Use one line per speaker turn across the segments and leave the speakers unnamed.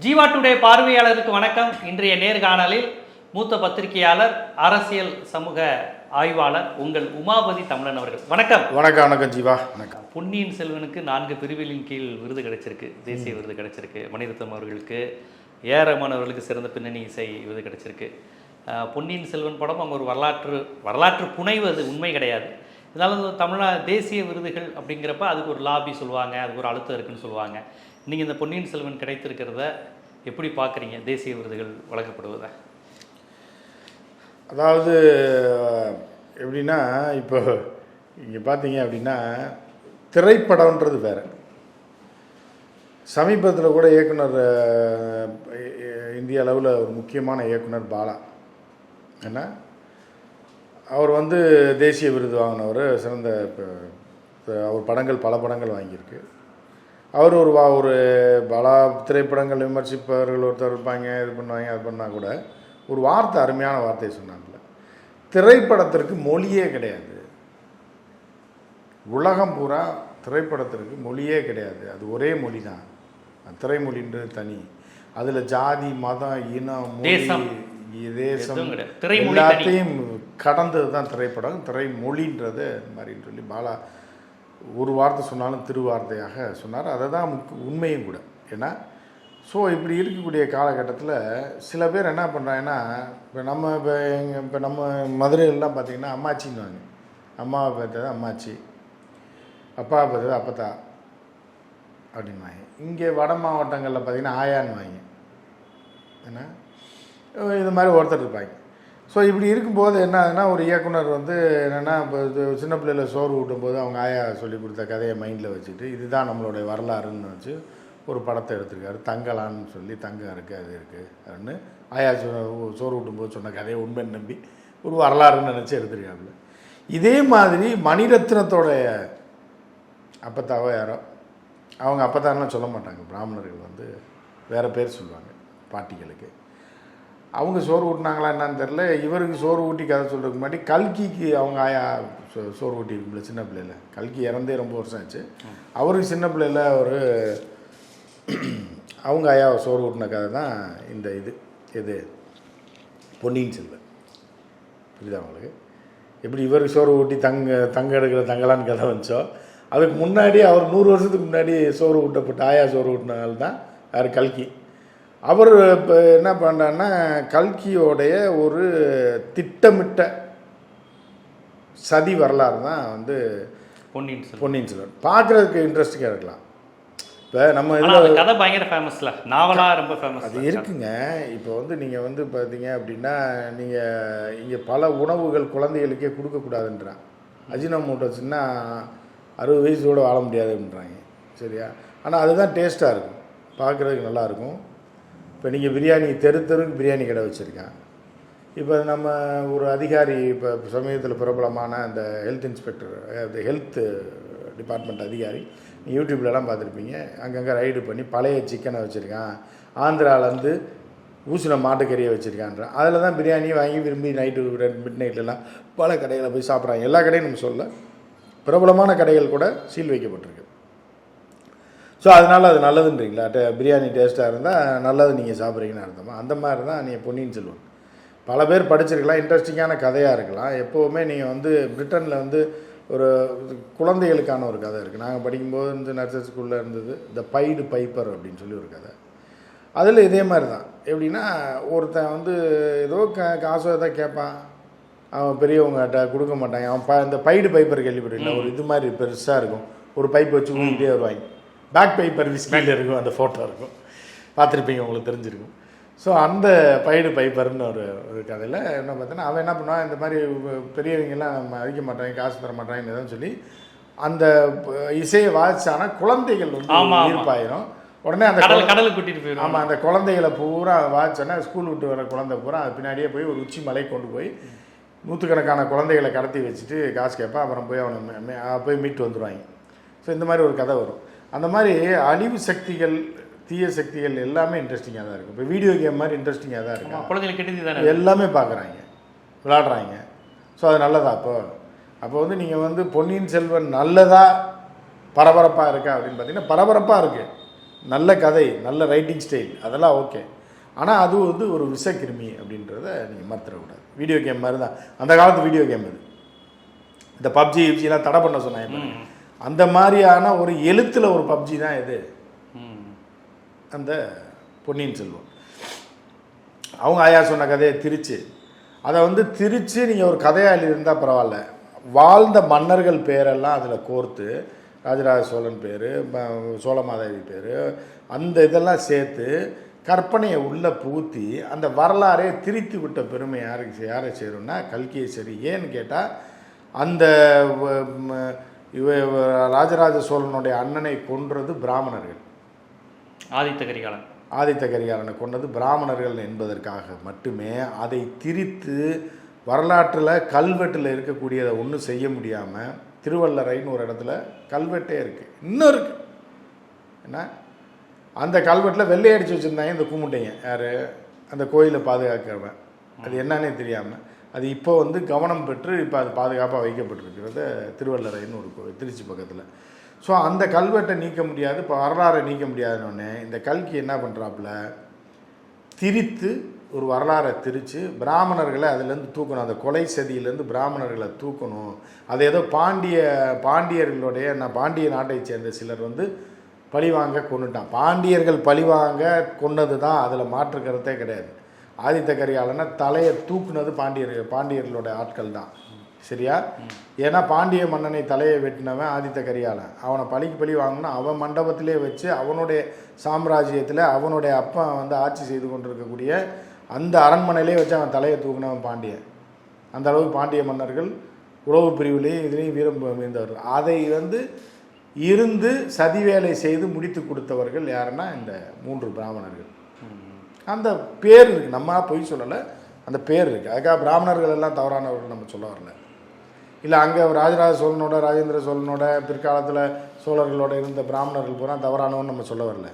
Jeeva today பார்வையாளருக்கு வணக்கம். இன்றைய நேர்காணலில் மூத்த பத்திரிகையாளர் அரசியல் சமூக ஆய்வாளர் உங்கள் உமாபதி தமிழன் அவர்கள். வணக்கம்.
வணக்கம் வணக்கம் ஜீவா. வணக்கம்.
பொன்னியின் செல்வனுக்கு நான்கு பிரிவுகளின் கீழ் விருது கிடைச்சிருக்கு. தேசிய விருது கிடைச்சிருக்கு. மணிரத்னம் அவர்களுக்கு ஏ அவர்களுக்கு சிறந்த பின்னணி இசை விருது கிடைச்சிருக்கு. பொன்னியின் செல்வன் படம் அவங்க ஒரு வரலாற்று வரலாற்று புனைவு அது உண்மை கிடையாது. இருந்தாலும் தமிழ்நா தேசிய விருதுகள் அப்படிங்கிறப்ப அதுக்கு ஒரு லாபி சொல்லுவாங்க அதுக்கு ஒரு அழுத்தம் இருக்குன்னு சொல்லுவாங்க. நீங்கள் இந்த பொன்னியின் செல்வன் கிடைத்திருக்கிறத எப்படி பார்க்குறீங்க? தேசிய விருதுகள் வழங்கப்படுவதை.
அதாவது எப்படின்னா இப்போ இங்கே பார்த்தீங்க அப்படின்னா திரைப்படம்ன்றது வேற. சமீபத்தில் கூட இயக்குனர் இந்திய அளவில் ஒரு முக்கியமான இயக்குனர் பாலா. என்ன? அவர் வந்து தேசிய விருது வாங்கினவர் சிறந்த இப்போ அவர் படங்கள் பல படங்கள் வாங்கியிருக்கு. அவர் ஒரு வா ஒரு பல திரைப்படங்கள் விமர்சிப்பவர்கள் ஒருத்தர் இருப்பாங்க இது பண்ணுவாங்க அது பண்ணால் கூட ஒரு வார்த்தை அருமையான வார்த்தையை சொன்னாங்கல்ல திரைப்படத்திற்கு மொழியே கிடையாது. உலகம் பூரா திரைப்படத்திற்கு மொழியே கிடையாது. அது ஒரே மொழி தான் திரைமொழின்றது தனி. அதில் ஜாதி மதம் இனம் மொழி
தேசம்.
எல்லாத்தையும் கடந்தது தான். திரைப்படம். திரைமொழின்றது மாதிரின்னு சொல்லி பாலா ஒரு வார்த்தை சொன்னாலும் திருவார்த்தையாக சொன்னார். அதை தான் முக்கு உண்மையும் கூட. ஏன்னா ஸோ இப்படி இருக்கக்கூடிய காலகட்டத்தில் சில பேர் என்ன பண்ணுறாங்கன்னா இப்போ நம்ம இப்போ எங்கள் இப்போ நம்ம மதுரையிலலாம் பார்த்தீங்கன்னா அம்மாச்சின்னுவாங்க. அம்மாவை பார்த்தது அம்மாச்சி அப்பாவை பார்த்தது அப்பத்தா அப்படின்வாங்க இங்கே வட மாவட்டங்களில் பார்த்தீங்கன்னா ஆயான்னுவாங்க. என்ன இது மாதிரி ஒருத்தர் இருப்பாங்க. ஸோ இப்படி இருக்கும்போது என்ன ஆகுதுன்னா ஒரு இயக்குனர் வந்து என்னென்னா இப்போ சின்ன பிள்ளையில் சோறு ஊட்டும்போது அவங்க ஆயா சொல்லி கொடுத்த கதையை மைண்டில் வச்சுட்டு இதுதான் நம்மளுடைய வரலாறுன்னு வச்சு ஒரு படத்தை எடுத்திருக்காரு. தங்கலான்னு சொல்லி தங்கம் இருக்குது அது இருக்குது அப்படின்னு ஆயா சோறு ஊட்டும்போது சொன்ன கதையை உண்மைன்னு நம்பி ஒரு வரலாறுன்னு நினச்சி எடுத்திருக்காப்புல. இதே மாதிரி மணிரத்னத்தோடைய அப்பத்தாவோ யாரோ அவங்க அப்பத்தான்லாம் சொல்ல மாட்டாங்க. பிராமணர்கள் வந்து வேறு பேர் சொல்லுவாங்க பாட்டிகளுக்கு. அவங்க சோறு ஊட்டினாங்களா என்னன்னு தெரில இவருக்கு சோறு ஊட்டி கதை சொல்கிறதுக்கு முன்னாடி கல்கிக்கு அவங்க ஆயா சோ- சோறு ஊட்டி இருக்குல்ல சின்ன பிள்ளையில். கல்கி இறந்தே ரொம்ப வருஷம் ஆச்சு. அவருக்கு சின்ன பிள்ளையில் ஒரு அவங்க ஆயா சோறு ஊட்டின கதை தான் இந்த இது இது பொன்னியின் செல்வன். புரியுதா உங்களுக்கு? எப்படி இவருக்கு சோறு ஊட்டி தங்க தங்க எடுக்கிற தங்கலான்னு கதை வந்துச்சோ? அதுக்கு முன்னாடி அவர் நூறு வருஷத்துக்கு முன்னாடி சோறு ஊட்டப்பட்ட ஆயா சோறு ஊட்டினால தான் யார் கல்கி. அவர் இப்போ என்ன பண்ணுறாருன்னா கல்கியோடைய ஒரு திட்டமிட்ட சதி வரலாறு தான் வந்து
பொன்னியின் செல்வன்.
பொன்னியின் செல்வன். பார்க்குறதுக்கு இன்ட்ரெஸ்டிங்காக இருக்கலாம். இப்போ நம்ம இதில்
கதை பயங்கர ஃபேமஸ்ல நாவலாக ரொம்ப ஃபேமஸ்
அது இருக்குங்க. இப்போ வந்து நீங்கள் வந்து பார்த்தீங்க அப்படின்னா நீங்கள் இங்கே பல உணவுகள் குழந்தைகளுக்கே கொடுக்கக்கூடாதுன்றான் அஜினமோட்டோ சின்ன அறுபது வயசோட வாழ முடியாதுன்றாங்க. சரியா? ஆனால் அதுதான் டேஸ்ட்டாக இருக்கும். பார்க்குறதுக்கு நல்லாயிருக்கும் இப்போ நீங்கள் பிரியாணி தெரு தெருவுக்கு பிரியாணி கடை வச்சுருக்கேன் இப்போ நம்ம ஒரு அதிகாரி இப்போ சமீபத்தில் பிரபலமான அந்த ஹெல்த் இன்ஸ்பெக்டர் அந்த ஹெல்த் டிபார்ட்மெண்ட் அதிகாரி யூடியூப்லலாம் பார்த்துருப்பீங்க. அங்கங்கே ரைடு பண்ணி பழைய சிக்கனை வச்சுருக்கான். ஆந்திராவிலேருந்து ஊசின மாட்டுக்கறியை வச்சுருக்கான்றான். அதில் தான் பிரியாணி வாங்கி விரும்பி நைட்டு ரெண்டு மிட் நைட்லலாம் பல கடைகளை போய் சாப்பிட்றாங்க. எல்லா கடையும் நம்ம சொல்ல பிரபலமான கடைகள் கூட சீல் வைக்கப்பட்டிருக்கு. ஸோ அதனால் அது நல்லதுன்றீங்களா? பிரியாணி டேஸ்ட்டாக இருந்தால் நல்லது நீங்கள் சாப்பிட்றீங்கன்னு அர்த்தமா? அந்த மாதிரி தான் நீங்கள் பொன்னியின் செல்வன். பல பேர் படிச்சிருக்கலாம் இன்ட்ரெஸ்டிங்கான கதையாக இருக்கலாம். எப்போவுமே நீங்கள் வந்து பிரிட்டனில் வந்து ஒரு குழந்தைகளுக்கான ஒரு கதை இருக்குது நாங்கள் படிக்கும்போது வந்து நர்சரி ஸ்கூலில் இருந்தது த பைடு பைப்பர் அப்படின்னு சொல்லி ஒரு கதை. அதில் இதே மாதிரி தான் எப்படின்னா ஒருத்தன் வந்து ஏதோ க காசோ ஏதோ கேட்பான் அவன் பெரியவங்ககிட்ட கொடுக்க மாட்டாங்க அவன் ப இந்த பைடு பைப்பர் கேள்விப்பட்டிருக்கல ஒரு இது மாதிரி பெருசாக இருக்கும். ஒரு பைப் வச்சு ஊங்கிட்டே வருவாங்க. பேக் பைப்பர் விஸ்கியில் இருக்கும் அந்த ஃபோட்டோ இருக்கும். பார்த்துருப்பீங்க உங்களுக்கு தெரிஞ்சிருக்கும். ஸோ அந்த பைடு பைப்பர்னு ஒரு ஒரு கதையில் என்ன பார்த்தீங்கன்னா அவன் என்ன பண்ணுவான் இந்த மாதிரி பெரியவங்கெல்லாம் மதிக்க மாட்டாங்க காசு தர மாட்டாங்கன்னு எதாவது சொல்லி அந்த இசையை வாசிச்சானா குழந்தைகள் வந்து. ஈர்ப்பாயிரும் உடனே அந்த
கடல் கடலுக்கு கூட்டிட்டு போயிடும்
ஆமாம் அந்த குழந்தைகளை பூரா வாச்சோன்னா ஸ்கூல் விட்டு வர குழந்தை பூரா அது பின்னாடியே போய் ஒரு உச்சி மலை கொண்டு போய் நூற்றுக்கணக்கான குழந்தைகளை கடத்தி வச்சுட்டு காசு கேட்பான் அப்புறம் போய் அவனை போய் மீட்டு வந்துடுவாங்க ஸோ இந்த மாதிரி ஒரு கதை வரும். அந்த மாதிரி அழிவு சக்திகள் தீய சக்திகள் எல்லாமே இன்ட்ரெஸ்டிங்காக தான் இருக்கும். இப்போ வீடியோ கேம் மாதிரி இன்ட்ரெஸ்டிங்காக தான் இருக்கும்
குழந்தைகள் கெடுதி தானே
எல்லாமே பார்க்குறாங்க. விளாடுறாங்க ஸோ அது நல்லதா அப்போ? அப்போ வந்து நீங்கள் வந்து பொன்னியின் செல்வன் நல்லதா பரபரப்பாக இருக்கா அப்படின்னு பார்த்தீங்கன்னா பரபரப்பாக இருக்குது நல்ல கதை நல்ல ரைட்டிங் ஸ்டைல் அதெல்லாம் ஓகே ஆனால் அது வந்து ஒரு விஷக்கிருமி அப்படின்றத நீங்கள் மறந்துடக்கூடாது. வீடியோ கேம் மாதிரி தான். அந்த காலத்து வீடியோ கேம் அது. இந்த பப்ஜி கிப்ஜிலாம் தடை பண்ண சொன்னாங்க. அந்த மாதிரியான ஒரு எழுத்தில் ஒரு பப்ஜி தான் இது. அந்த பொன்னியின் செல்வன். அவங்க ஆயா சொன்ன கதையை திரிச்சு. அதை வந்து திரிச்சு நீங்கள் ஒரு கதையாக எழுதியிருந்தால் பரவாயில்ல. வாழ்ந்த மன்னர்கள் பேரெல்லாம் அதில் கோர்த்து ராஜராஜ சோழன் பேர் சோழமாதேவி பேர் அந்த இதெல்லாம் சேர்த்து கற்பனையை உள்ளே புகுத்தி அந்த வரலாறே திரித்து விட்ட பெருமை யாருக்கு யாரை சேரும்னா கல்கியை சரி ஏன்னு கேட்டால் அந்த இவ ராஜராஜ சோழனுடைய அண்ணனை கொன்றது பிராமணர்கள்.
ஆதித்த கரிகாலன்.
ஆதித்த கரிகாலனை கொண்டது பிராமணர்கள் என்பதற்காக மட்டுமே அதை திரித்து வரலாற்றில் கல்வெட்டில் இருக்கக்கூடியதை ஒன்றும் செய்ய முடியாமல் திருவள்ளரைன்னு ஒரு இடத்துல கல்வெட்டே இருக்குது இன்னும் இருக்குது என்ன? அந்த கல்வெட்டில் வெள்ளை அடித்து வச்சுருந்தாங்க இந்த கும்பிட்டைங்க. யார்? அந்த கோயிலை பாதுகாக்கிறவன். அது என்னன்னே தெரியாமல் அது இப்போ வந்து கவனம் பெற்று இப்போ அது பாதுகாப்பாக வைக்கப்பட்டிருக்கிறது திருவள்ளரைன்னு ஒரு கோவில் திருச்சி பக்கத்தில். ஸோ அந்த கல்வெட்டை நீக்க முடியாது இப்போ வரலாறை நீக்க முடியாதுன்னொடனே இந்த கல்கி என்ன பண்ணுறாப்புல திரித்து ஒரு வரலாறை திரித்து பிராமணர்களை அதுலேருந்து தூக்கணும். அந்த கொலை சதியிலேருந்து பிராமணர்களை தூக்கணும். அது ஏதோ பாண்டிய பாண்டியர்களுடைய நான் பாண்டிய நாட்டை சேர்ந்த சிலர் வந்து பழிவாங்க கொண்டுட்டான் பாண்டியர்கள் பழிவாங்க கொன்னது தான் அதில் மாற்று கருத்தே கிடையாது. ஆதித்த கரிகாலனை தலையை தூக்குனது பாண்டியர்கள் பாண்டியர்களோட ஆட்கள் தான். சரியா? ஏன்னா பாண்டிய மன்னனை தலையை வெட்டினவன் ஆதித்த கரிகாலன். அவனை பழிக்கு பழி வாங்கினா அவன் மண்டபத்திலே வச்சு அவனுடைய சாம்ராஜ்யத்தில் அவனுடைய அப்பா வந்து ஆட்சி செய்து கொண்டிருக்கக்கூடிய அந்த அரண்மனையிலே வச்சு அவன் தலையை தூக்குனவன் பாண்டியன். அந்த அளவுக்கு பாண்டிய மன்னர்கள் உறவு பிரிவுலேயும் இதுலேயும் வீரம் இருந்தவர்கள் அதை வந்து இருந்து சதிவேலை செய்து முடித்து கொடுத்தவர்கள் யாருன்னா இந்த மூன்று பிராமணர்கள். அந்த பேர் இருக்கு. நம்ம பொய் சொல்லலை. அந்த பேர் இருக்குது அதுக்காக பிராமணர்கள் எல்லாம் தவறானவர்கள் நம்ம சொல்ல வரல. இல்லை அங்கே ராஜராஜ சோழனோட ராஜேந்திர சோழனோட பிற்காலத்தில் சோழர்களோட இருந்த பிராமணர்கள் பூரா தவறானவன்னு நம்ம சொல்ல வரல.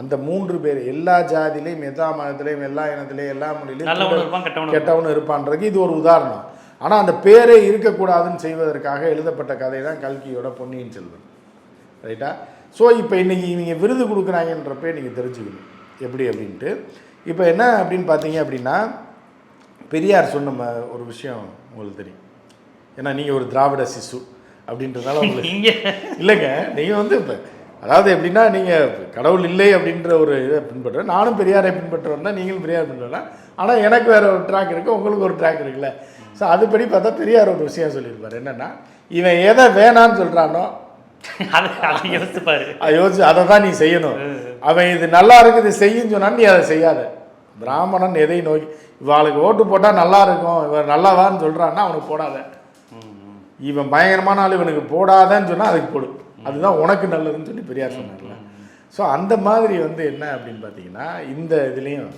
அந்த மூன்று பேர் எல்லா ஜாதியிலையும் எல்லா மதத்திலையும் எல்லா இனத்திலையும் எல்லா மொழியிலையும்
கெட்டவனும்
இருப்பான்றதுக்கு இது ஒரு உதாரணம். ஆனால் அந்த பேரே இருக்கக்கூடாதுன்னு செய்வதற்காக எழுதப்பட்ட கதை தான் கல்கியோட பொன்னியின் செல்வன். ரைட்டா ஸோ இப்போ இன்னைக்கு இவங்க விருது கொடுக்குறாங்கன்றப்ப நீங்கள் தெரிஞ்சுக்கணும். எப்படி அப்படின்ட்டு இப்போ என்ன அப்படின்னு பார்த்தீங்க அப்படின்னா பெரியார் சொன்ன ஒரு விஷயம் உங்களுக்கு தெரியும். ஏன்னா நீங்கள் ஒரு திராவிட சிசு அப்படின்றதால உங்களுக்கு இல்லைங்க நீங்கள் வந்து இப்போ அதாவது எப்படின்னா நீங்கள் கடவுள் இல்லை அப்படின்ற ஒரு இதை பின்பற்ற நானும் பெரியாரை பின்பற்றுறேன்னா நீங்களும் பெரியார் பின்பற்றலாம் ஆனால் எனக்கு வேற ஒரு ட்ராக் இருக்குது உங்களுக்கு ஒரு ட்ராக் இருக்குல்ல. ஸோ அதுபடி பார்த்தா பெரியார் ஒரு விஷயம் சொல்லியிருப்பார். என்னென்னா இவன் எதை வேணான்னு சொல்கிறானோ
அதை யோசிச்சு
அதை தான் நீ செய்யணும். அவன் இது நல்லா இருக்குது செய்யுன்னு சொன்னா நீ அதை செய்யாத. பிராமணன் எதை நோக்கி இவாளுக்கு ஓட்டு போட்டால் நல்லா இருக்கும் இவன் நல்லாதான்னு சொல்கிறான்னா அவனுக்கு போடாத. இவன் பயங்கரமான ஆள் இவனுக்கு போடாதன்னு சொன்னால் அதுக்கு போடு. அதுதான் உனக்கு நல்லதுன்னு சொல்லி பெரியார் சொன்னார்ல. ஸோ அந்த மாதிரி வந்து என்ன அப்படின்னு பார்த்தீங்கன்னா இந்த இதுலேயும்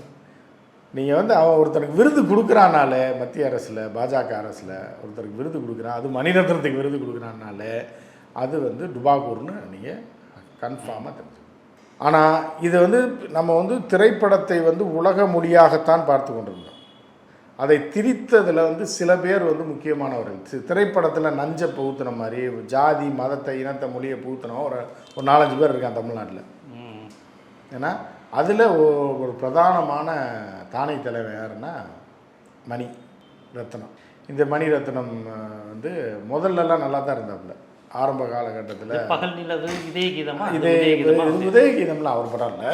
நீங்கள் வந்து அவன் ஒருத்தனுக்கு விருது கொடுக்குறானாலே மத்திய அரசில் பாஜக அரசில் ஒருத்தருக்கு விருது கொடுக்குறான் அது மணிரத்னத்துக்கு விருது கொடுக்குறானாலே அது வந்து டுபாகூர்னு நீங்கள் கன்ஃபார்மாக தெரிஞ்சு ஆனால் இது வந்து நம்ம வந்து திரைப்படத்தை வந்து உலக மொழியாகத்தான் பார்த்து கொண்டிருந்தோம். அதை திரித்ததில் வந்து சில பேர் வந்து முக்கியமானவர்கள். திரைப்படத்தில் நஞ்சை புகுத்தின மாதிரி ஜாதி மதத்தை இனத்தை மொழியை புகுத்தின ஒரு ஒரு நாலஞ்சு பேர் இருக்கான் தமிழ்நாட்டில். ஏன்னா அதில் ஒரு பிரதானமான தானை தலைவர் யாருன்னா மணி ரத்னம். இந்த மணி ரத்னம் வந்து முதல்லலாம் நல்லா தான் இருந்தாப்புல. ஆரம்ப காலகட்டத்தில்
பகல் நிலவு இதே கீதமா
இதே
இதே கீதமா
இது உதயகீதம்லாம் அவர் படம் இல்லை.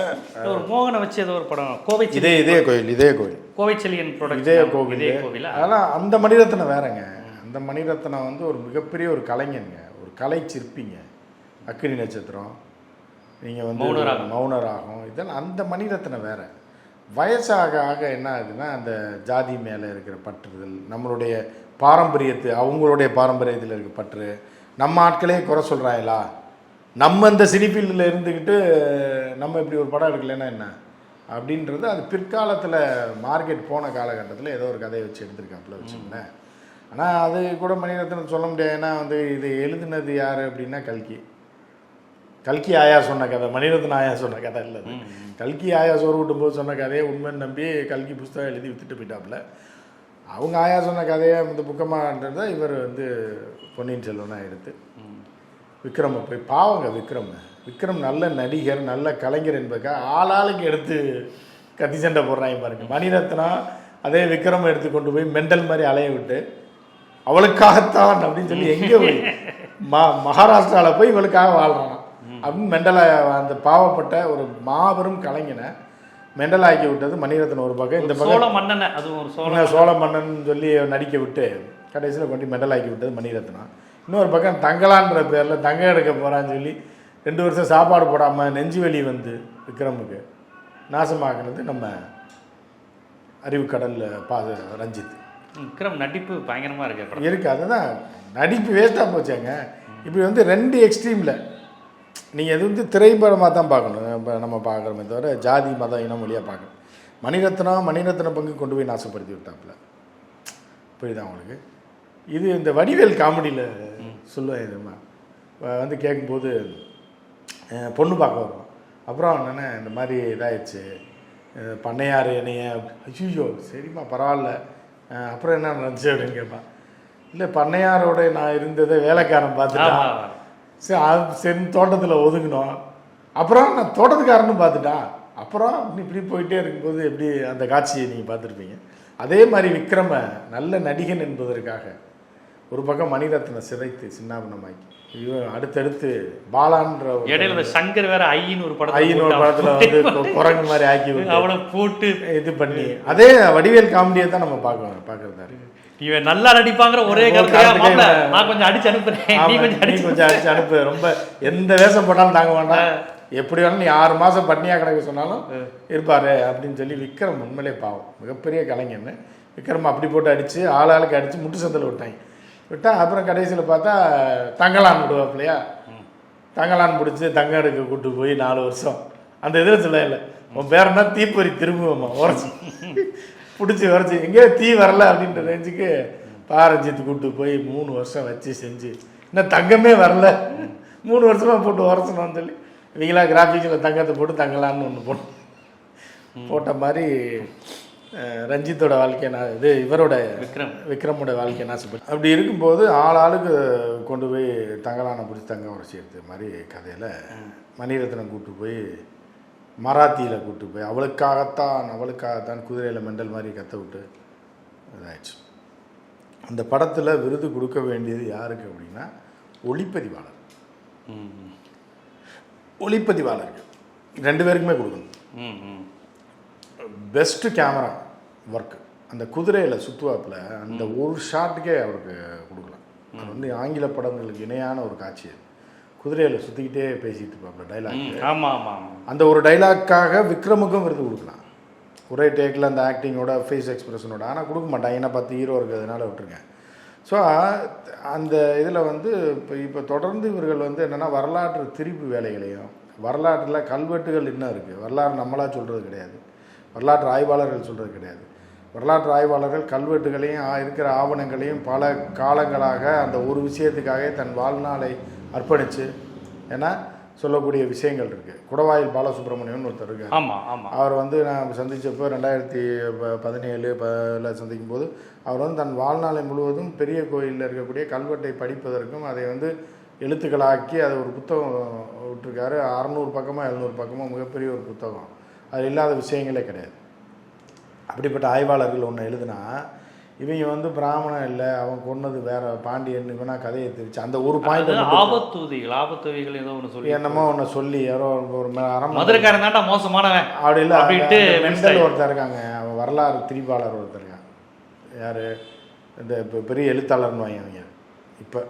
ஒரு மோகனை வச்சு ஏதோ ஒரு படம் கோவை
இதே இதே கோயில் இதே கோயில்.
கோவைச்செலியன்
இதே
ப்ரொடக்ஷன்
கோவில்.
இதே கோவிலா
அதெல்லாம் அந்த மணிரத்னம் வேறங்க. அந்த மணிரத்னம் வந்து ஒரு மிகப்பெரிய ஒரு கலைஞனுங்க. ஒரு கலை சிற்பிங்க. அக்கினி நட்சத்திரம் நீங்கள் வந்து
மௌனராகம்.
மௌனராகம் இதெல்லாம் அந்த மணிரத்னம் வேற. வயசாக ஆக என்ன ஆகுதுன்னா அந்த ஜாதி மேலே இருக்கிற பற்றுதல் நம்மளுடைய பாரம்பரியத்து அவங்களுடைய பாரம்பரியத்தில் இருக்க பற்று நம்ம ஆட்களே குறை சொல்கிறாங்களா நம்ம இந்த சினிஃபீல்டில் இருந்துக்கிட்டு நம்ம இப்படி ஒரு படம் எடுக்கலைன்னா என்ன? அப்படின்றது அது பிற்காலத்தில் மார்க்கெட் போன காலகட்டத்தில் ஏதோ ஒரு கதையை வச்சு எடுத்திருக்காப்புல வச்சுங்களேன் ஆனால் அது கூட மணிரத்னம் சொல்ல முடியாது. ஏன்னா வந்து இது எழுதுனது யார் அப்படின்னா கல்கி. கல்கி ஆயா சொன்ன கதை மணிரத்னம் ஆயா சொன்ன கதை இல்லை. கல்கி ஆயா சோறு விட்டும்போது சொன்ன கதையை உண்மைன்னு நம்பி கல்கி புஸ்தகம் எழுதி வித்துட்டு போயிட்டாப்புல. அவங்க ஆயா சொன்ன கதையை இந்த புக்கமான்றதை இவர் வந்து பொன்னியின் செல்வனாக எடுத்து விக்ரம போய் பாவங்க விக்ரம. விக்ரம் நல்ல நடிகர் நல்ல கலைஞர் என்பதுக்காக ஆளாளுக்கு எடுத்து கத்தி சண்டை போடுறாங்க பாருங்க. மணிரத்னா அதே விக்ரம் எடுத்து கொண்டு போய் மெண்டல் மாதிரி அலைய விட்டு அவளுக்காகத்தான் அப்படின்னு சொல்லி எங்கே போய் மா மகாராஷ்டிராவில் போய் இவளுக்காக வாழ்றான் அப்படின்னு மெண்டலை அந்த பாவப்பட்ட ஒரு மாபெரும் கலைஞனை மெண்டல் ஆக்கி விட்டது மணிரத்னம் ஒரு பக்கம். இந்த பக்கம்
சோழ மன்னனை ஒரு சோழ
சோழ மன்னன். சொல்லி நடிக்க விட்டு கடைசியில் கொண்டு மெண்டல் ஆக்கி விட்டது மணிரத்னம் இன்னொரு பக்கம் தங்கலான்ற பேரில் தங்கம் எடுக்க போகிறான்னு சொல்லி ரெண்டு வருஷம் சாப்பாடு போடாமல் நெஞ்சு வலி வந்து விக்ரமுக்கு நாசமாக்குனது நம்ம அறிவு கடலில் பா ரஞ்சித்.
விக்ரம் நடிப்பு பயங்கரமா இருக்கு
இருக்கு அதுதான். நடிப்பு வேஸ்ட்டாக போச்சாங்க. இப்படி வந்து ரெண்டு எக்ஸ்ட்ரீமில் நீங்கள் இது வந்து திரைப்படமாக தான் பார்க்கணும். நம்ம பார்க்குறோமே தவிர ஜாதி மதம் இனம் வழியாக பார்க்கணும் மணிரத்னம் மணிரத்ன பங்கு கொண்டு போய் நாசப்படுத்தி விட்டாப்புல. புரியுதா உங்களுக்கு? இது இந்த வடிவேல் காமெடியில் சொல்லுவேன் இதுமா வந்து கேட்கும்போது பொண்ணு பார்க்க வரும் அப்புறம் என்னென்ன இந்த மாதிரி இதாயிடுச்சு. அஹ், பண்ணையார் என்னைய ஐயோ சரிம்மா பரவாயில்ல. அப்புறம் என்ன நடந்துச்சு அப்படின்னு கேட்பான் இல்லை பண்ணையாரோட நான் இருந்ததை வேலைக்காரன் பார்த்துட்டான். சரி அது சரி தோட்டத்தில் ஒதுங்கினோம். அப்புறம் நான் தோட்டத்துக்காரன்னு பார்த்துட்டான் அப்புறம் இப்படி இப்படி போயிட்டே இருக்கும்போது எப்படி அந்த காட்சியை நீங்கள் பார்த்துருப்பீங்க? அதே மாதிரி விக்ரம நல்ல நடிகன் என்பதற்காக ஒரு பக்கம் மணிரத்ன சிதைத்து சின்னாபனமாக்கி. இவன் அடுத்தடுத்து பாலான்ற ஒரு
இடையில சங்கர் வேற ஐயின்னு ஒரு படத்தை
ஐயனோட படத்தில் வந்து குரங்கு மாதிரி ஆக்கி
அவளை போட்டு
இது பண்ணி. அதே வடிவேல் காமெடியை தான் நம்ம பார்க்கணும் பார்க்கறதா இருக்கு.
இவன் நல்லா நடிப்பாங்கிற ஒரே
ஒரு
கருத்தையா
காரணத்துக்கு
மாப்ள,
இவன்
நான் கொஞ்சம் அடிச்சு அனுப்புறேன். நீ
கொஞ்சம் அடிச்சு அனுப்பு. ரொம்ப எந்த வேஷம் போட்டாலும் தாங்க வேண்டாம் எப்படி வேணாலும் நீ ஆறு மாசம் பட்னியா கிடக்க சொன்னாலும் இருப்பாரு அப்படின்னு சொல்லி விக்ரம் உண்மையிலே பாவம். மிகப்பெரிய கலைஞன்னு விக்ரம் அப்படி போட்டு அடிச்சு ஆளாளுக்கு அடிச்சு முட்டு சந்தில் விட்டாங்க. விட்டா அப்புறம் கடைசியில் பார்த்தா தங்கலான் விடுவாப்பிலையா தங்கலான் பிடிச்சி தங்க எடுக்க கூட்டு போய் நாலு வருஷம். அந்த இதில் சொல்ல இல்லை. உன் பேர் என்ன? தீப்பொறி திரும்புவோமா உரைச்சி பிடிச்சி உரைச்சி எங்கேயோ தீ வரல அப்படின்ற ரேஞ்சுக்கு பாரஞ்சித்து கூட்டு போய் மூணு வருஷம் வச்சு செஞ்சு. இன்னும் தங்கமே வரல. மூணு வருஷமா போட்டு உரைச்சணும்னு சொல்லி இவங்களா கிராஃபிக்ஸில் தங்கத்தை போட்டு தங்கலான்னு ஒன்று போட்டோம் போட்ட மாதிரி ரஞ்சித்தோட வாழ்க்கையை நான் இது இவரோட
விக்ரம்.
விக்ரமோட வாழ்க்கை நாசப்பட்டு அப்படி இருக்கும்போது ஆள் ஆளுக்கு கொண்டு போய் தங்கலான பிடிச்சி தங்க உரைச்சி எடுத்த மாதிரி கதையில் மணிரத்னம் கூட்டு போய் மராத்தியில் கூட்டு போய் அவளுக்காகத்தான் அவளுக்காகத்தான் குதிரையில் மெண்டல் மாதிரி கத்த விட்டு இதாயிடுச்சு. அந்த படத்தில் விருது கொடுக்க வேண்டியது யாருக்கு அப்படின்னா ஒளிப்பதிவாளர்.
ம்,
ஒளிப்பதிவாளருக்கு ரெண்டு பேருக்குமே கொடுக்கணும். பெஸ்ட்டு கேமரா ஒர்க் அந்த குதிரையில் சுற்றுவாப்பில் அந்த ஒரு ஷாட்டுக்கே அவருக்கு கொடுக்கலாம். அது வந்து ஆங்கில படங்களுக்கு இணையான ஒரு காட்சி அது. குதிரையில் சுற்றிக்கிட்டே பேசிகிட்டு இருப்பாப்புல டைலாக்
ம், ஆமா ஆமா ஆமா.
அந்த ஒரு டைலாக்காக விக்ரமுக்கும் விருது கொடுக்கலாம். ஒரே டேக்கில் அந்த ஆக்டிங்கோட ஃபேஸ் எக்ஸ்பிரஷனோட ஆனால் கொடுக்க மாட்டாங்க ஏன்னா பத்து ஹீரோ இருக்கிறதுனால விட்டுருக்கேன். ஸோ அந்த இதில் வந்து இப்போ இப்போ தொடர்ந்து இவர்கள் வந்து என்னென்னா வரலாற்று திரிப்பு வேலைகளையும் வரலாற்றில் கல்வெட்டுகள் இன்னும் இருக்குது வரலாறு நம்மளாக சொல்கிறது கிடையாது. வரலாற்று ஆய்வாளர்கள் சொல்கிறது கிடையாது. வரலாற்று ஆய்வாளர்கள் கல்வெட்டுகளையும் இருக்கிற ஆவணங்களையும் பல காலங்களாக அந்த ஒரு விஷயத்துக்காக தன் வாழ்நாளை அர்ப்பணித்து ஏன்னா சொல்லக்கூடிய விஷயங்கள் இருக்குது குடவாயில் பாலசுப்ரமணியன் ஒருத்தர் இருக்கார்.
ஆமா ஆமா.
அவர் வந்து நான் சந்திச்சப்போ ரெண்டாயிரத்தி ப- பதினேழு பதில் சந்திக்கும் போது அவர் வந்து தன் வாழ்நாளை முழுவதும் பெரிய கோயிலில் இருக்கக்கூடிய கல்வெட்டை படிப்பதற்கும் அதை வந்து எழுத்துக்களாக்கி அதை ஒரு புத்தகம் விட்டுருக்காரு. அறநூறு பக்கமோ எழுநூறு பக்கமோ மிகப்பெரிய ஒரு புத்தகம். அது இல்லாத விஷயங்களே கிடையாது. அப்படிப்பட்ட ஆய்வாளர்கள் ஒன்று எழுதுனா இவங்க வந்து பிராமணன் இல்லை அவன் கொன்னது வேற பாண்டியன் இவனா கதையை திரிச்சு அந்த ஒரு பாயிண்ட்
ஆபத்தூதிகள் ஆபத்துவிகள் ஏதோ ஒண்ணு சொல்லி
என்னமோ ஒன்று சொல்லி யாரோ ஒரு
மதுரைக்காரன் தான்டா மோசமானவன்
அப்படி இல்லை
அப்படின்ட்டு
மெண்டல் ஒருத்தர் இருக்காங்க அவன் வரலாறு திரிபாளர் ஒருத்தர் இருக்கான். யார்? இந்த இப்போ பெரிய எழுத்தாளர்னு வாங்க அவங்க இப்போ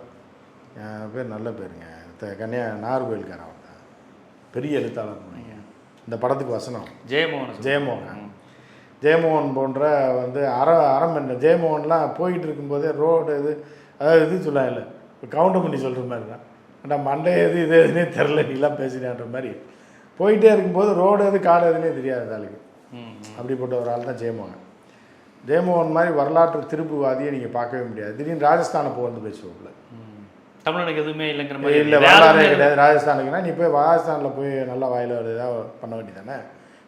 பேர் நல்ல பேருங்க. கன்னியா நாகர்கோயில்காரன் அவன் தான். பெரிய எழுத்தாளர்னு வைங்க. இந்த படத்துக்கு வசனம்.
ஜெயமோகன்.
ஜெயமோகன். ஜெயமோகன் போன்ற வந்து அற அறம் என்ன ஜெயமோகன்லாம் போயிட்டு இருக்கும்போதே ரோடு இது அதாவது இது சொல்ல இல்லை கவுண்டர் பண்ணி சொல்கிற மாதிரி தான். ஏன்டா மண்டை எது இது எதுனே தெரில நீலாம் பேசுறியான்ற மாதிரி. போயிட்டே இருக்கும்போது ரோடு எது காடு எதுனே தெரியாது ஆளுக்கு. அப்படிப்பட்ட ஒரு ஆள் தான் ஜெயமோகன். ஜெயமோகன் மாதிரி வரலாற்று திருப்புவாதியை நீங்கள் பார்க்கவே முடியாது. திடீர்னு ராஜஸ்தானை போ வந்து பேசுவோம்ல.
தமிழனுக்கு எதுவுமே இல்லைங்கிற மாதிரி
இல்லை வரலாறே கிடையாது. ராஜஸ்தானுக்குன்னா நீ போய் ராஜஸ்தானில் போய் நல்லா வாயில் இதாக பண்ண வேண்டியதானே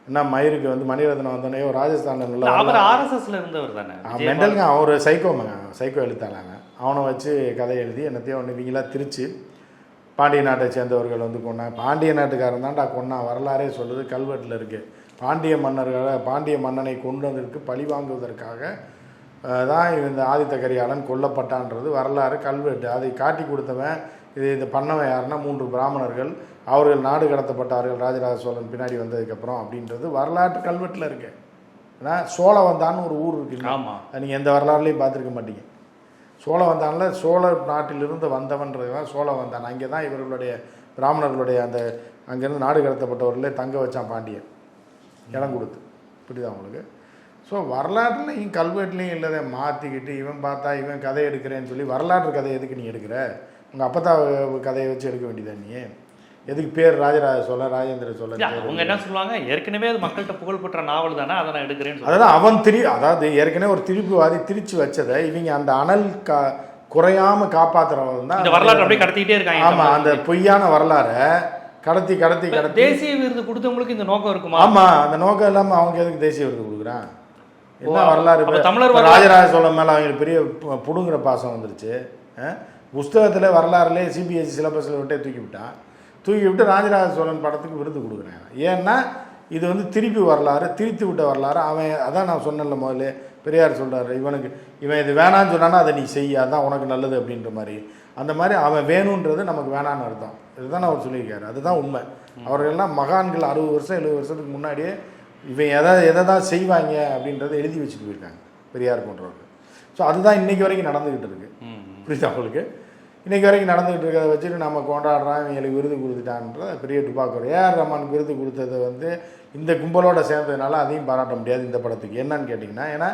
என்ன மயிருக்கு வந்து மணிரத்னம் வந்தோடனே ராஜஸ்தானில்
அவர் ஆர்எஸ்எஸ்ல இருந்தவர் தானே?
மெண்டலுங்க அவன் ஒரு சைக்கோமங்க சைக்கோ எழுத்தாளாங்க அவனை வச்சு கதை எழுதி என்னத்தையும் ஒன்று இவங்களா திரிச்சு பாண்டிய நாட்டை சேர்ந்தவர்கள் வந்து கொண்டாங்க பாண்டிய நாட்டுக்காரன் தான்டா கொன்னா. வரலாறே சொல்லுது கல்வெட்டில் இருக்குது பாண்டிய மன்னர்களை பாண்டிய மன்னனை கொண்டு வந்ததற்கு பழி வாங்குவதற்காக தான் இந்த ஆதித்த கரிகாலன் கொல்லப்பட்டான்றது வரலாறு கல்வெட்டு. அதை காட்டி கொடுத்தவன் இது இது பண்ணவன் யாருன்னா மூன்று பிராமணர்கள். அவர்கள் நாடு கடத்தப்பட்டார்கள் ராஜராஜ சோழன் பின்னாடி வந்ததுக்கப்புறம் அப்படின்றது வரலாற்று கல்வெட்டில் இருக்கு. ஏன்னா சோழவந்தான்னு ஒரு ஊர் இருக்கு
ஆமா.
அது நீங்கள் எந்த வரலாறுலையும் பார்த்துருக்க மாட்டீங்க. சோழவந்தானில் சோழ நாட்டிலிருந்து வந்தவன்றது தான் சோழவந்தான். அங்கே தான் இவர்களுடைய பிராமணர்களுடைய அந்த அங்கேருந்து நாடு கடத்தப்பட்டவர்களே தங்க வச்சான் பாண்டியன். இடம் கொடுத்து. புரியுதா உங்களுக்கு? ஸோ வரலாற்றுலையும் கல்வெட்டுலையும் இல்லதை மாற்றிக்கிட்டு இவன் பார்த்தா இவன் கதை எடுக்கிறேன்னு சொல்லி வரலாற்று கதை எதுக்கு நீ எடுக்கிற? உங்கள் அப்பத்தா கதையை வச்சு எடுக்க வேண்டியதா நீ? எதுக்கு பேர் ராஜராஜ சோழ ராஜேந்திர சோழன்
அவங்க என்ன சொல்லுவாங்க? ஏற்கனவே அது மக்கள்கிட்ட புகழ்பெற்ற நாவல் தானே அதை நான் எடுக்கிறேன்னு
அதாவது அவன் திரி அதாவது ஏற்கனவே ஒரு திருப்புவாதி திரிச்சு வச்சதை இவங்க அந்த அனல் கா குறையாம காப்பாத்துறவன் தான்
இந்த வரலாற்று அப்படியே கடத்திக்கிட்டே இருக்காங்க
ஆமா அந்த பொய்யான வரலாறை கடத்தி கடத்தி கடத்தி.
தேசிய விருது கொடுத்தவங்களுக்கு இந்த நோக்கம் இருக்குமா?
ஆமா அந்த நோக்கம் இல்லாம அவங்க எதுக்கு தேசிய விருது கொடுக்குறான்? என்ன வரலாறு
தமிழர் வரலாறு-
ராஜராஜ சோழன் மேல அவங்களுக்கு பெரிய புடுங்குற பாசம் வந்துருச்சு? புஸ்தகத்துல வரலாறுலேயே சிபிஎஸ்சி சிலபஸில் விட்டே தூக்கி விட்டான். தூக்கி விட்டு ராஜராஜ சோழன் படத்துக்கு விருது கொடுக்குறேன். ஏன்னா இது வந்து திருப்பி வரலாறு திரித்து விட்ட வரலாறு. அவன் அதான் நான் சொன்னேன்ல முதல்ல பெரியார் சொல்றாரு இவனுக்கு இவன் இது வேணான்னு சொன்னானா அதை நீ செய் அதான் உனக்கு நல்லது அப்படின்ற மாதிரி. அந்த மாதிரி அவன் வேணுன்றது நமக்கு வேணான்னு அர்த்தம். இதுதான் அவர் சொல்லியிருக்காரு. அதுதான் உண்மை. அவர்கள்லாம் மகான்கள் அறுபது வருஷம் எழுபது வருஷத்துக்கு முன்னாடியே இவன் எதை எதை தான் செய்வாங்க அப்படின்றத எழுதி வச்சுட்டு போயிருக்காங்க பெரியார் போன்றவர்கள். ஸோ அதுதான் இன்னைக்கு வரைக்கும் நடந்துக்கிட்டு இருக்கு.
ம், ம்.
புரியுதா உங்களுக்கு? இன்னைக்கு வரைக்கும் நடந்துகிட்டு இருக்கிறத வச்சுட்டு நம்ம கொண்டாடுறோம் இவங்களுக்கு விருது கொடுத்துட்டான்ற பெரிய டுபாக்கூர் ஏஆர் ரஹ்மானுக்கு விருது கொடுத்தது வந்து இந்த கும்பலோட சேர்ந்ததுனால அதையும் பாராட்ட முடியாது இந்த படத்துக்கு. என்னன்னு கேட்டிங்கன்னா ஏன்னா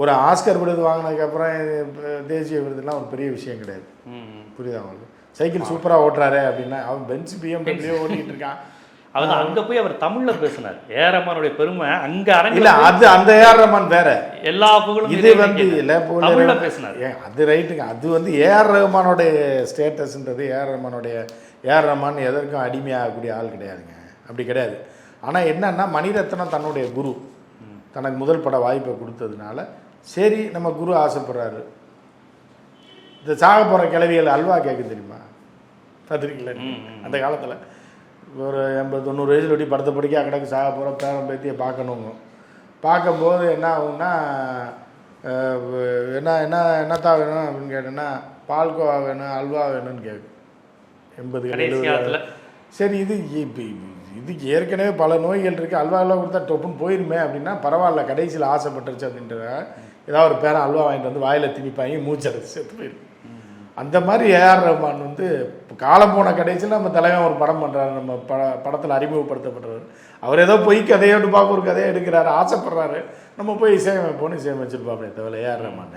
ஒரு ஆஸ்கர் விருது வாங்கினதுக்கப்புறம் தேசிய விருதுலாம் ஒரு பெரிய விஷயம் கிடையாது. புரியுதா உங்களுக்கு? சைக்கிள் சூப்பராக ஓட்டுறாரு அப்படின்னா அவன் பென்ச் பிஎம்டபிள்யூ ஓட்டிகிட்டு இருக்கான்.
அவர் அங்க போய் அவர் தமிழ்ல பேசினார். ஏரமானுடைய பெருமை அங்க
இல்ல
அரங்கில
அது அந்த ஏஆர் ரஹ்மான் வேற.
எல்லா புகழும்
இது. வந்து
தமிழ்ல பேசினார்.
ஏன் அது ரைட்டுங்க அது வந்து ஏஆர் ரஹ்மானோடைய ஸ்டேட்டஸ்ன்றது ஏஆர் ரஹ்மானோடைய ஏஆர் ரஹ்மான் எதற்கும் அடிமையாகக்கூடிய ஆள் கிடையாதுங்க. அப்படி கிடையாது. ஆனால் என்னன்னா மணிரத்னம் தன்னுடைய குரு. தனக்கு முதல் பட வாய்ப்பை கொடுத்ததுனால சரி நம்ம குரு ஆசைப்படுறாரு. இந்த சாக போகிற கிளவிகள் அல்வா கேட்க தெரியுமா? பார்த்துருக்கீங்களா. அந்த காலத்தில். ஒரு எண்பது தொண்ணூறு வயசுல ஒட்டி படுத்த படிக்க அக்கடக்கு சாக போகிற பேரன் பேத்தியை பார்க்கணுங்க பார்க்கும்போது என்ன ஆகும்னா என்ன என்ன என்னத்தா வேணும் அப்படின்னு கேட்டேன்னா பால்கோவா வேணும் அல்வா வேணும்னு கேட்கும். எண்பது சரி இது இதுக்கு ஏற்கனவே பல நோய்கள் இருக்குது அல்வாலாம் கொடுத்தா டொப்புன்னு போயிருமே அப்படின்னா பரவாயில்ல கடைசியில் ஆசைப்பட்டுருச்சு அப்படின்ற ஏதாவது ஒரு பேரன் அல்வா வாங்கிட்டு வந்து வாயில் திணிப்பாங்க மூச்சடைச்சு செத்து போயிடும் அந்த மாதிரி ஏஆர் ரஹ்மான் வந்து இப்போ காலம் போன கடைசியில் நம்ம தலைவன் ஒரு படம் பண்ணுறாரு நம்ம பட படத்தில் அறிமுகப்படுத்தப்படுறாரு. அவர் ஏதோ போய் கதையோடு பார்க்க ஒரு கதையை எடுக்கிறாரு. ஆசைப்படுறாரு. நம்ம போய் இசையமைப்போன்னு இசையமைச்சிருப்பாப்பே தவிர ஏஆர் ரஹ்மான்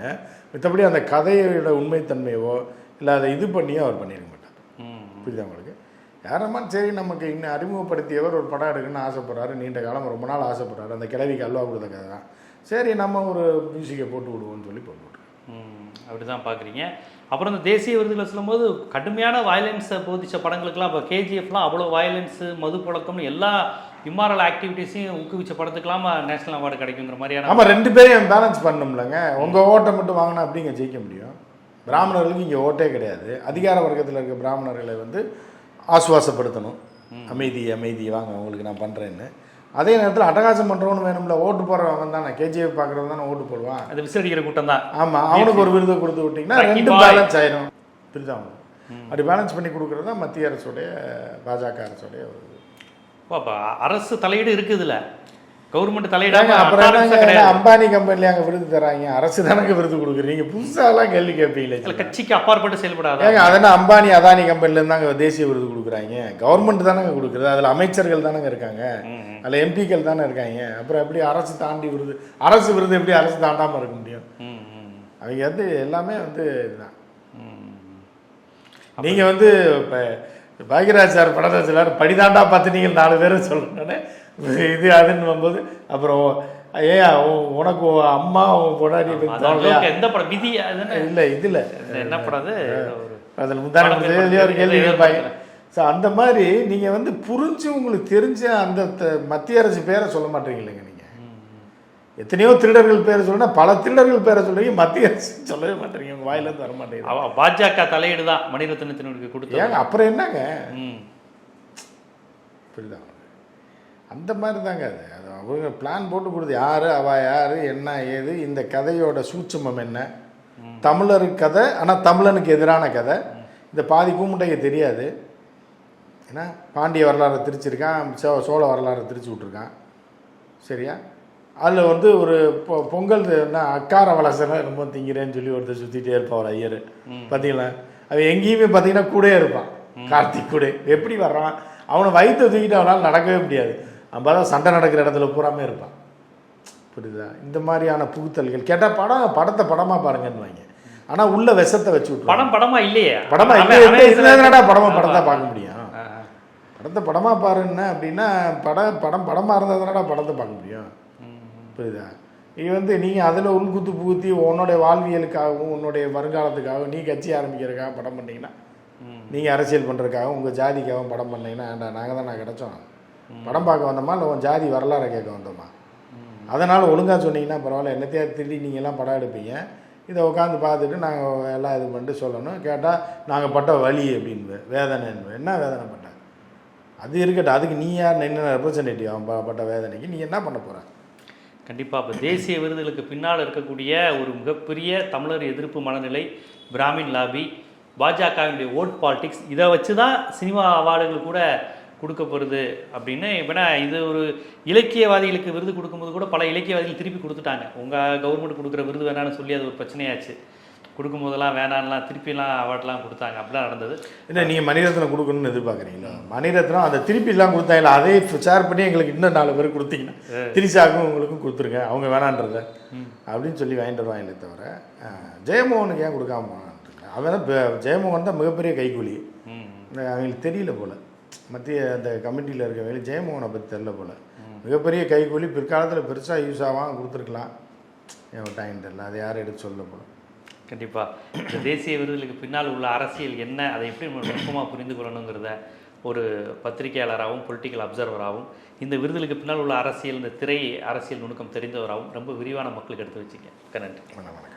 மித்தபடி அந்த கதையோட உண்மைத்தன்மையோ இல்லை அதை இது பண்ணியோ அவர் பண்ணியிருக்க மாட்டார். புரியுதா உங்களுக்கு? யாரம்மான் சரி நமக்கு இன்னும் அறிமுகப்படுத்தியவர் ஒரு படம் எடுக்கணும்னு ஆசைப்படுறாரு. நீண்ட காலம் ரொம்ப நாள் ஆசைப்படுறாரு. அந்த கிழவிக்கு அல்வா கொடுத்த கதை தான். சரி நம்ம ஒரு மியூசிக்கை போட்டு விடுவோம்னு சொல்லி போட்டு விட்ருக்கோம்
ம், அப்படிதான் பாக்குறீங்க அப்புறம் இந்த தேசிய விருதுகளை சொல்லும்போது கடுமையான வயலன்ஸை போதிச்ச படங்களுக்குலாம் இப்போ கேஜிஎஃப்லாம் அவ்வளோ வயலன்ஸு மது புழக்கம்னு எல்லா இம்மாரல் ஆக்டிவிட்டீஸையும் ஊக்குவிச்ச படத்துக்கெல்லாம் நேஷனல் அவார்டு கிடைக்குங்கிற மாதிரியான
ஆமாம் ரெண்டு பேரையும் பேலன்ஸ் பண்ணணும்லங்க. உங்கள் ஓட்டை மட்டும் வாங்கினா அப்படிங்க ஜெயிக்க முடியும்? பிராமணர்களுக்கு இங்கே ஓட்டே கிடையாது. அதிகார வர்க்கத்தில் இருக்க பிராமணர்களை வந்து ஆசுவாசப்படுத்தணும். அமைதி அமைதி வாங்க உங்களுக்கு நான் பண்ணுறேன்னு அதே நேரத்தில் அட்டகாசம் பண்ணுறவனு வேணும்ல ஓட்டு போடுறவன் தானே. கேஜிஎஃப் பார்க்குறவன் தானே ஓட்டு போடுவான்.
அது விசிலடிக்கிற கூட்டம் தான்.
ஆமாம் அவனுக்கு ஒரு விருது கொடுத்து விட்டிங்கன்னா ரெண்டு. பேலன்ஸ் ஆயிரும். புரியுதா உங்களுக்கு? அப்படி பேலன்ஸ் பண்ணி கொடுக்குறது தான் மத்திய அரசுடைய பாஜக அரசுடைய ஒரு.
அப்போ அரசு தலையீடு இருக்குதுல்ல. கவர்மெண்ட் தலையிடாம
அப்புறம் அம்பானி கம்பெனில அங்கே விருது தராங்க. அரசு தானங்க விருது கொடுக்குறீங்க புதுசாலாம் கேள்வி கேட்பீங்களே
கட்சிக்கு அப்பாற்பட்டு செயல்படாத?
அதென்ன அம்பானி அதானி கம்பெனிலேருந்து தாங்க தேசிய விருது கொடுக்குறாங்க? கவர்மெண்ட் தானங்க கொடுக்குறது அதில் அமைச்சர்கள் தானங்க இருக்காங்க. அதில் எம்பிக்கள் தானே இருக்காங்க. அப்புறம் எப்படி அரசு தாண்டி விருது அரசு விருது எப்படி அரசு தாண்டாமல் இருக்க முடியும்? அவங்க வந்து எல்லாமே வந்து இதுதான். நீங்கள் வந்து இப்போ பாக்யராஜ் சார் படத்தை சிலர் படிதாண்டா பார்த்து நீங்கள் நாலு பேரும் சொல்லணுன்னு இது அதுன்னு வரும்போது அப்புறம் ஏன் உனக்கு உன் அம்மா உன்
அளவுக்கு எந்த படம்? விதி?
இல்லை இதில்.
இது என்ன படம்
அதில் முந்தான ஒரு கேள்வி கேட்பாங்க. ஸோ அந்த மாதிரி நீங்கள் வந்து புரிஞ்சு உங்களுக்கு தெரிஞ்ச அந்த மத்திய அரசு பேரை சொல்ல மாட்டீங்களேங்க நீங்கள் எத்தனையோ திருடர்கள் பேரை சொல்லுனா பல திருடர்கள் பேரை சொல்றீங்க மத்திய அரசு சொல்லவே மாட்டேறீங்க உங்க வாயிலேருந்து வர மாட்டேங்குது
பாஜக தலையீடு தான் மணிரத்னத்தினருக்கு கொடுத்தது.
ஏங்க அப்புறம் என்னங்க?
ம்.
புரியுதா? அந்த மாதிரி தாங்க அது. அது அவங்க பிளான் போட்டு கொடுத்து யார் அவ யார் என்ன ஏது இந்த கதையோட சூட்சமம் என்ன? தமிழர் கதை ஆனால் தமிழனுக்கு எதிரான கதை. இந்த பாதி கூமுட்டைக்கு தெரியாது. ஏன்னா பாண்டிய வரலாறை திரிச்சிருக்கான் சோ சோழ வரலாறை திரிச்சு விட்ருக்கான் சரியா? அதில் வந்து ஒரு பொ பொங்கல் என்ன அக்கார வளசனை ரொம்ப திங்கிறேன்னு சொல்லி ஒருத்தர் சுற்றிட்டே இருப்பான் ஒரு ஐயர் பார்த்தீங்களா அவன் எங்கேயுமே பார்த்தீங்கன்னா கூடயே இருப்பான். கார்த்திக் கூட எப்படி வர்றான்? அவனை வயிற்று தூக்கிட்டு அவனால் நடக்கவே முடியாது. அவன் தான் சண்டை நடக்கிற இடத்துல பூராமே இருப்பான். புரியுதா? இந்த மாதிரியான புகுத்தல்கள். கேட்டால் படம் படத்தை படமாக பாருங்கன்னு வாங்க ஆனால் உள்ள விஷத்தை வச்சு விட்ருவாங்க
படம் படமா இல்லையே.
படமா
அவன்
இல்லை
அவன்
இல்லை என்னடா படமா படத்தை பார்க்க முடியும். படத்தை படமாக பாருன்னா அப்படின்னா படம் படம் படமாக இருந்தால் தானடா படத்தை பார்க்க முடியும். புரியுதா? இது வந்து நீங்கள் அதில் உள்குத்து புகுத்தி உன்னுடைய வாழ்வியலுக்காகவும் உன்னுடைய வருங்காலத்துக்காகவும் நீ கட்சி ஆரம்பிக்கிறதுக்காக படம் பண்ணீங்கன்னா. நீங்கள் அரசியல் பண்ணுறதுக்காகவும் உங்கள் ஜாதிக்காகவும் படம் பண்ணீங்கன்னா ஏன்டா நாங்கள் தான் நான் கிடச்சோம். படம் பார்க்க வந்தோமா? இல்லை உன் ஜாதி வரலாறை கேட்க வந்தோமா? அதனால் ஒழுங்காக சொன்னீங்கன்னா பரவாயில்ல என்னத்தையா திருடி நீங்கள்லாம் படம் எடுப்பீங்க? இதை உட்காந்து பார்த்துட்டு நாங்கள் எல்லாம் இது பண்ணிட்டு சொல்லணும். கேட்டால் நாங்கள் பட்ட வலி அப்படின்னு வேதனை என்ன வேதனை பட்ட? அது இருக்கட்டும் அதுக்கு நீ யார்? என்ன ரெப்ரசன்டேட்டிவ் அவன் பட்ட வேதனைக்கு நீ என்ன பண்ண போகிற
கண்டிப்பாக இப்போ தேசிய விருதுகளுக்கு பின்னால் இருக்கக்கூடிய ஒரு மிகப்பெரிய தமிழர் எதிர்ப்பு மனநிலை பிராமின் லாபி பாஜகவினுடைய ஓட் பாலிடிக்ஸ் இதை வச்சு தான் சினிமா அவார்டுகள் கூட கொடுக்கப்படுது அப்படின்னு இப்போனா இது ஒரு இலக்கியவாதிகளுக்கு விருது கொடுக்கும்போது கூட பல இலக்கியவாதிகள் திருப்பி கொடுத்துட்டாங்க. உங்கள் கவர்மெண்ட் கொடுக்குற விருது வேணான்னு சொல்லி அது ஒரு பிரச்சனையாச்சு. கொடுக்கும்போதெல்லாம் வேணான்லாம் திருப்பிலாம் அவார்ட்லாம் கொடுத்தாங்க. அப்படிலாம் நடந்தது.
இல்லை நீங்கள் மணிரத்னம் கொடுக்கணும்னு எதிர்பார்க்குறீங்களா? மணிரத்னம் அந்த திருப்பிலாம் கொடுத்தாங்களா அதே ஷேர் பண்ணி எங்களுக்கு இன்னும் நாலு பேர் கொடுத்தீங்கன்னா திரிசாக்கும் உங்களுக்கும் கொடுத்துருங்க. அவங்க வேணான்றத. அப்படின்னு சொல்லி வாங்கிட்டு வருவாங்களே தவிர ஜெயமோகனுக்கு ஏன் கொடுக்காம அவன் தான் ஜெயமோகன் தான் மிகப்பெரிய இந்த அவங்களுக்கு தெரியல போல். மத்திய அந்த கமிட்டியில் இருக்கவங்களுக்கு ஜெயமோகனை பற்றி தெரில போல். மிகப்பெரிய கைக்கூலி பிற்காலத்தில் பெருசாக யூஸ் ஆகாம கொடுத்துருக்கலாம். விட்டாங்கன்னு தெரில அதை யாரும் எடுத்து சொல்ல போல.
கண்டிப்பா. இந்த தேசிய விருதுகளுக்கு பின்னால் உள்ள அரசியல் என்ன? அதை எப்படி நுட்பமாக புரிந்து கொள்ளணுங்கிறத ஒரு பத்திரிகையாளராகவும் பொலிட்டிக்கல் அப்சர்வராகவும் இந்த விருதுகளுக்கு பின்னால் உள்ள அரசியல் இந்த திரை அரசியல் நுணுக்கம் தெரிந்தவராகவும் ரொம்ப விரிவான மக்களுக்கு எடுத்து வச்சிங்க. நன்றி.
வணக்கம்.